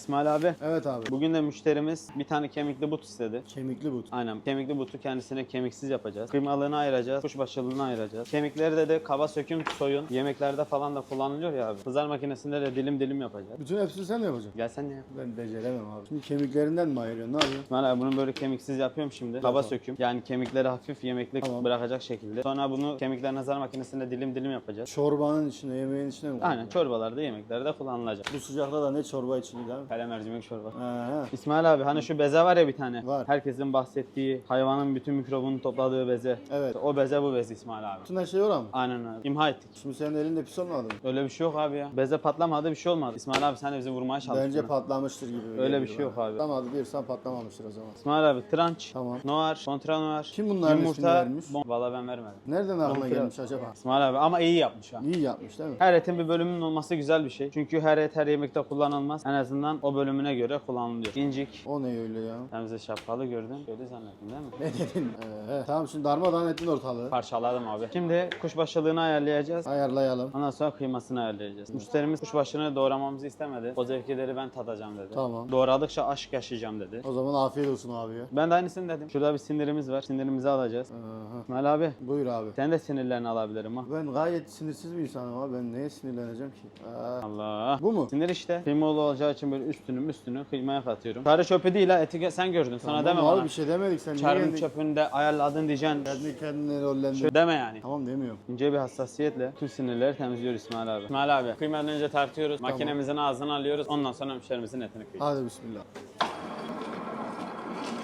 İsmail abi. Evet abi. Bugün de müşterimiz bir tane kemikli but istedi. Kemikli but. Aynen kemikli butu kendisine kemiksiz yapacağız. Kıymalığını ayıracağız, kuşbaşılığını ayıracağız. Kemikleri de, de kaba söküm soyun. Yemeklerde falan da kullanılıyor ya abi. Kızar makinesinde de dilim dilim yapacağız. Bütün hepsini sen mi yapacaksın? Gel sen de yap. Ben beceremem abi. Şimdi kemiklerinden mi ayırıyorsun? Ne yapıyorsun? İsmail abi bunu böyle kemiksiz yapıyorum şimdi. Kaba söküm. Yani kemikleri hafif yemeklik Tamam. bırakacak şekilde. Sonra bunu kemikler nazar makinesinde dilim dilim yapacağız. Çorbanın içine, yemeğin içine mi? Aynen çorbalarda, yemeklerde kullanılacak. Bu sıcakta da ne çorba içilir abi? Kale mercimek çorba. Aha. İsmail abi hani şu beze var ya bir tane. Var. Herkesin bahsettiği hayvanın bütün mikrobunu topladığı beze. Evet. O beze bu beze İsmail abi. Bütün her şey oran mı? Aynen abi. İmha ettik. Şimdi senin elinde pis olmadı mı? Öyle bir şey yok abi ya. Beze patlamadı bir şey olmadı. İsmail abi sen de bizi vurmaya çalıştın. Bence patlamıştır gibi. Öyle bir şey yok abi. Patlamadı diyorsan patlamamıştır o zaman. İsmail abi tranç, Tamam. noir, kontra noir, Kim bunların ismini vermiş? Bon... Valla ben vermedim. Nereden aklına Bonfile. gelmiş acaba? İsmail abi ama iyi yapmış ha. İyi yapmış değil mi? Her etin bir bölümünün olması güzel bir şey. Çünkü her et her yemekte kullanılmaz. En azından o bölümüne göre kullanılıyor. İncik. O ne öyle ya? Bize şapkalı gördün. Gördü zannettin değil mi? Ne dedin? Ee, tamam şimdi darmadağın ettin ortalığı. Parçaladım abi. Şimdi kuşbaşılığını ayarlayacağız. Ayarlayalım. Ondan sonra kıymasını ayarlayacağız. Müşterimiz kuşbaşını doğramamızı istemedi. O zevkileri ben tadacağım dedi. Tamam. Doğradıkça aşk yaşayacağım dedi. O zaman afiyet olsun abi ya. Ben de aynısını dedim. Şurada bir sinirimiz var. Sinirimizi alacağız. Aha. İsmail abi Buyur abi. sen de sinirlerini alabilirim ha. Ben gayet sinirsiz bir insanım abi. Ben neye sinirleneceğim ki? Aa, Allah. bu mu? Sinir işte. Kıymalı olacağı için böyle üstünü üstünü kıymaya katıyorum. Çarı çöpü değil ha. Eti sen gördün. Sana deme abi bana. bir şey demedik sen. Niye kendin, çöpünü de ayarladın diyeceksin. kendi kendine rollendirdin? Şöyle deme yani. Tamam demiyorum. İnce bir hassasiyetle tüm sinirleri temizliyor İsmail abi. İsmail abi kıymadan önce tartıyoruz. Makinemizin ağzını alıyoruz. Ondan sonra müşterimizin etini kıyıyoruz. Hadi bismillah.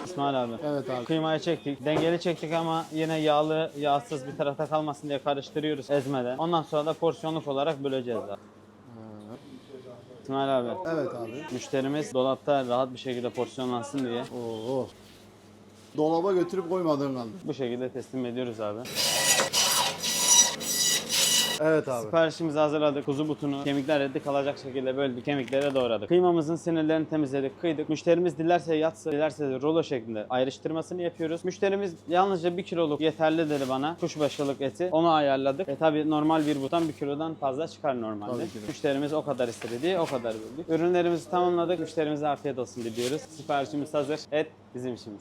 İsmail abi. Evet abi. Kıymayı çektik. Dengeli çektik ama yine yağlı, yağsız bir tarafta kalmasın diye karıştırıyoruz ezmeden. Ondan sonra da porsiyonluk olarak böleceğiz abi. İsmail abi. Evet abi. Müşterimiz dolapta rahat bir şekilde porsiyonlansın diye Oo. Dolaba götürüp koymadığın kaldı. bu şekilde teslim ediyoruz abi. Evet abi. Siparişimizi hazırladık. Kuzu butunu kemikler eti kalacak şekilde böldük. Kemiklere doğradık. Kıymamızın sinirlerini temizledik. Kıydık. Müşterimiz dilerse yatsı, dilerse de rulo şeklinde ayrıştırmasını yapıyoruz. Müşterimiz yalnızca 1 kiloluk yeterli dedi bana. Kuşbaşılık eti. Onu ayarladık. E tabi normal bir butan 1 kilodan fazla çıkar normalde. Tabii ki de. Müşterimiz o kadar istedi o kadar böldük. Ürünlerimizi tamamladık. Müşterimize afiyet olsun diliyoruz. Siparişimiz hazır. Et bizim işimiz.